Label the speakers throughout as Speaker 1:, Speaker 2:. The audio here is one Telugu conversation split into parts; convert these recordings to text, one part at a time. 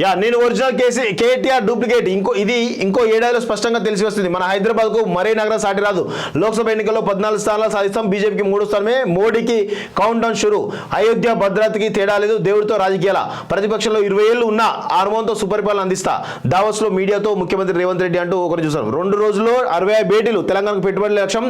Speaker 1: యా నేను ఒరిజినల్ కేసీ కేటీఆర్ డూప్లికేట్. ఇంకో ఇది ఇంకో ఏడాదిలో స్పష్టంగా తెలిసి వస్తుంది. మన హైదరాబాద్కు మరే నగరం సాటి రాదు. లోక్సభ ఎన్నికల్లో పద్నాలుగు స్థానాలు సాధిస్తాం. బీజేపీకి మూడు స్థానమే. మోడీకి కౌంట్ డౌన్ షురు. అయోధ్య భద్రతకి తేడా లేదు. దేవుడితో రాజకీయాల. ప్రతిపక్షంలో ఇరవై ఏళ్ళు ఉన్నా ఆర్మోన్తో సుపరిపాలన అందిస్తా. దావోస్లో మీడియాతో ముఖ్యమంత్రి రేవంత్ రెడ్డి అంటూ ఒకరు చూశారు. రెండు రోజుల్లో అరవై భేటీలు తెలంగాణకు పెట్టుబడి లక్ష్యం.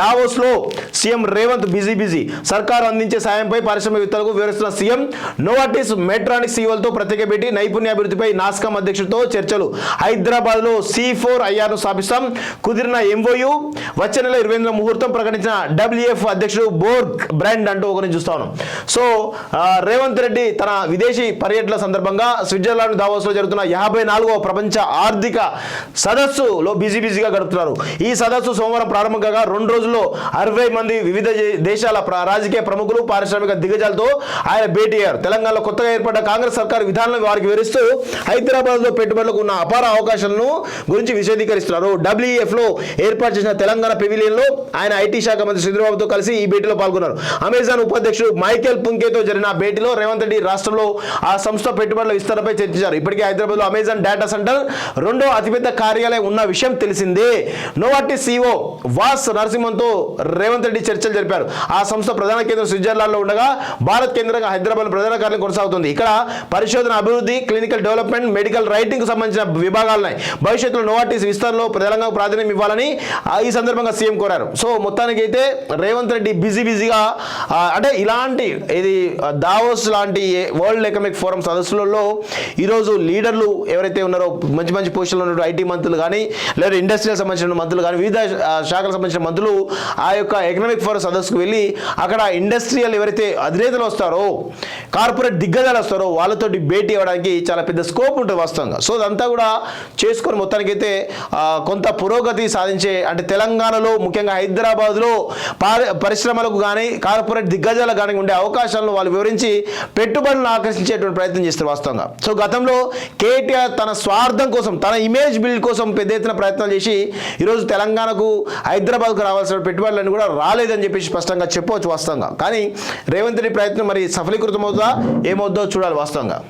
Speaker 1: దావోస్లో సీఎం రేవంత్ బిజీ బిజీ. సర్కారు అందించే సాయంపై పారిశ్రామికవేత్తలకు వివరిస్తున్న సీఎం నోవాటిస్ మెట్రానిక్ సీఓలతో ప్రత్యేక భేటీ. అభివృద్ధిపై నాస్కామ్ అధ్యక్షుడితో చర్చలు. హైదరాబాద్లో సి ఫోర్ ఐఆర్ను స్థాపిస్తాం. కుదిరిన ఎంఓయు వచ్చే నెల ఇరవై ఎనిమిది ముహూర్తం ప్రకటించిన డబ్ల్యూఎఫ్ అధ్యక్షుడు బోర్గ్ బ్రాండ్ అంటూ ఒకరిని చూస్తా ఉన్నాం. సో రేవంత్ రెడ్డి తన విదేశీ పర్యటన సందర్భంగా స్విట్జర్లాండ్ దావోస్లో జరుగుతున్న యాభై నాలుగవ ప్రపంచ ఆర్థిక సదస్సులో బిజీ బిజీగా గడుపుతున్నారు. ఈ సదస్సు సోమవారం ప్రారంభం కాగా రెండు రోజుల్లో అరవై మంది వివిధ దేశాల రాజకీయ ప్రముఖులు పారిశ్రామిక దిగ్గజాలతో ఆయన భేటీ అయ్యారు. తెలంగాణలో కొత్తగా ఏర్పడ్డ కాంగ్రెస్ సర్కార్ విధానాలను వారికి వివరిస్తూ హైదరాబాద్లో పెట్టుబడులకు ఉన్న అపార అవకాశాలను గురించి విశదీకరిస్తున్నారు. డబ్ల్యూఎఫ్లో ఏర్పాటు చేసిన తెలంగాణ పెవిలియన్లో ఆయన ఐటీ శాఖ మంత్రి శ్రీధరబాబుతో కలిసి ఈ భేటీలో పాల్గొన్నారు. అమెజాన్ ఉపాధ్యక్షుడు మైకేల్ పుంకేతో జరిగిన భేటీలో రేవంత్ రెడ్డి రాష్ట్రంలో ఆ సంస్థ పెట్టుబడుల విస్తరణపై చర్చించారు. ఇప్పటికే హైదరాబాద్లో అమెజాన్ డేటా సెంటర్ రెండో అతిపెద్ద కార్యాలయం ఉన్న విషయం తెలిసిందే. నోవాటి సీఓ వాస్ నరసింహన్తో రేవంత్ రెడ్డి చర్చలు జరిపారు. ఆ సంస్థ ప్రధాన కేంద్రం స్విట్జర్లాండ్లో ఉండగా భారత్ కేంద్రంగా హైదరాబాద్ ప్రధాన కార్యాలయం కొనసాగుతుంది. ఇక్కడ పరిశోధన అభివృద్ధి క్లినికల్ డెవలప్మెంట్ మెడికల్ రైటింగ్ సంబంధించిన విభాగాలున్నాయి. భవిష్యత్తులో నోవాటిస్ విస్తరణలో ప్రధానంగా ప్రాధాన్యం ఇవ్వాలని ఈ సందర్భంగా సీఎం కోరారు. సో మొత్తానికి అయితే రేవంత్ రెడ్డి బిజీ బిజీగా అంటే ఇలాంటి ఇది దావోస్ లాంటి వరల్డ్ ఎకనామిక్ ఫోరం సదస్సులలో ఈరోజు లీడర్లు ఎవరైతే ఉన్నారో మంచి మంచి పొజిషన్లో ఉన్న ఐటీ మంత్రులు కానీ లేదా ఇండస్ట్రియల్ సంబంధించిన మంత్రులు కానీ వివిధ శాఖలకు సంబంధించిన మంత్రులు ఆ యొక్క ఎకనామిక్ ఫోరం సదస్సుకు వెళ్ళి అక్కడ ఇండస్ట్రియల్ ఎవరైతే అధినేతలు వస్తారో కార్పొరేట్ దిగ్గజాలు వస్తారో వాళ్ళతో భేటీ అవ్వడానికి చాలా పెద్ద స్కోప్ ఉంటుంది వాస్తవంగా. సో అదంతా కూడా చేసుకొని మొత్తానికైతే కొంత పురోగతి సాధించే అంటే తెలంగాణ తెలంగాణలో ముఖ్యంగా హైదరాబాద్లో పరిశ్రమలకు కానీ కార్పొరేట్ దిగ్గజాలకు కానీ ఉండే అవకాశాలను వాళ్ళు వివరించి పెట్టుబడులను ఆకర్షించేటువంటి ప్రయత్నం చేస్తారు వాస్తవంగా. సో గతంలో కేటీఆర్ తన స్వార్థం కోసం తన ఇమేజ్ బిల్డ్ కోసం పెద్ద ఎత్తున ప్రయత్నాలు చేసి ఈరోజు తెలంగాణకు హైదరాబాద్కు రావాల్సిన పెట్టుబడులను కూడా రాలేదని చెప్పేసి స్పష్టంగా చెప్పవచ్చు వాస్తవంగా. కానీ రేవంత్ రెడ్డి ప్రయత్నం మరి సఫలీకృతం ఏమవుద్దో ఏమవుతుందో చూడాలి వాస్తవంగా.